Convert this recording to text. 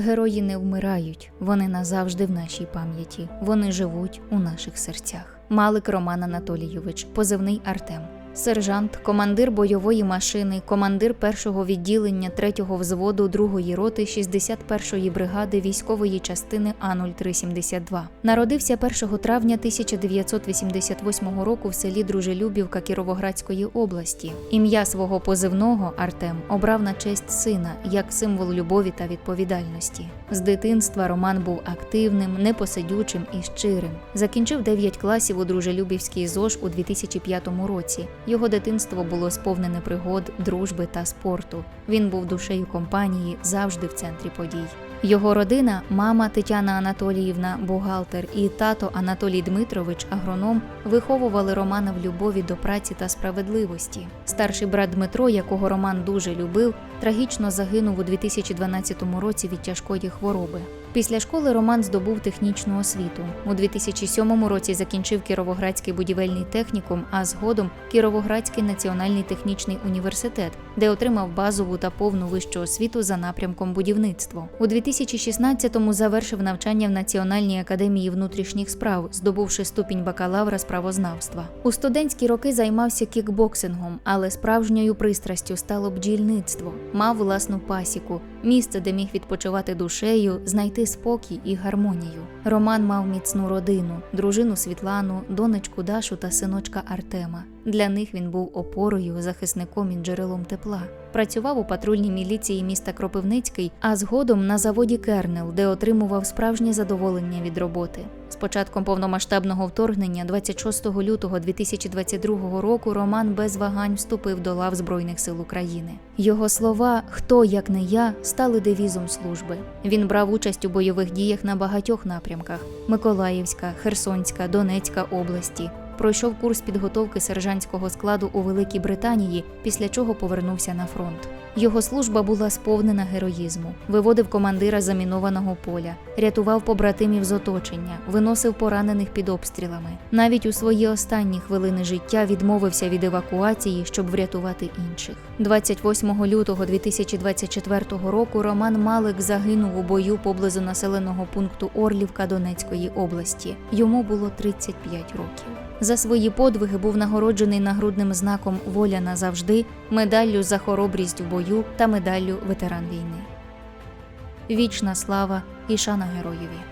Герої не вмирають, вони назавжди в нашій пам'яті. Вони живуть у наших серцях. Малик Роман Анатолійович, позивний Артем. Сержант, командир бойової машини, командир першого відділення 3-го взводу 2-ї роти 61-ї бригади військової частини А0372. Народився 1 травня 1988 року в селі Дружелюбівка Кіровоградської області. Ім'я свого позивного Артем обрав на честь сина як символ любові та відповідальності. З дитинства Роман був активним, непосидючим і щирим. Закінчив 9 класів у Дружелюбівській ЗОЖ у 2005 році. Його дитинство було сповнене пригод, дружби та спорту. Він був душею компанії, завжди в центрі подій. Його родина, мама Тетяна Анатоліївна, бухгалтер, і тато Анатолій Дмитрович, агроном, виховували Романа в любові до праці та справедливості. Старший брат Дмитро, якого Роман дуже любив, трагічно загинув у 2012 році від тяжкої хвороби. Після школи Роман здобув технічну освіту. У 2007 році закінчив Кіровоградський будівельний технікум, а згодом Кіровоградський національний технічний університет, де отримав базову та повну вищу освіту за напрямком будівництво. У 2016-му завершив навчання в Національній академії внутрішніх справ, здобувши ступінь бакалавра з правознавства. У студентські роки займався кікбоксингом, але справжньою пристрастю стало бджільництво. Мав власну пасіку, місце, де міг відпочивати душею, знайти спокій і гармонію. Роман мав міцну родину, дружину Світлану, донечку Дашу та синочка Артема. Для них він був опорою, захисником і джерелом тепла. Працював у патрульній міліції міста Кропивницький, а згодом на заводі Кернел, де отримував справжнє задоволення від роботи. З початком повномасштабного вторгнення, 26 лютого 2022 року, Роман без вагань вступив до лав Збройних сил України. Його слова Хто як не я стали девізом служби. Він брав участь у бойових діях на багатьох напрямках: Миколаївська, Херсонська, Донецька області. Пройшов курс підготовки сержантського складу у Великій Британії, після чого повернувся на фронт. Його служба була сповнена героїзму, виводив командира замінованого поля, рятував побратимів з оточення, виносив поранених під обстрілами. Навіть у свої останні хвилини життя відмовився від евакуації, щоб врятувати інших. 28 лютого 2024 року Роман Малик загинув у бою поблизу населеного пункту Орлівка Донецької області. Йому було 35 років. За свої подвиги був нагороджений нагрудним знаком Воля назавжди, медаллю за хоробрість в бою та медаллю ветеран війни. Вічна слава і шана героєві.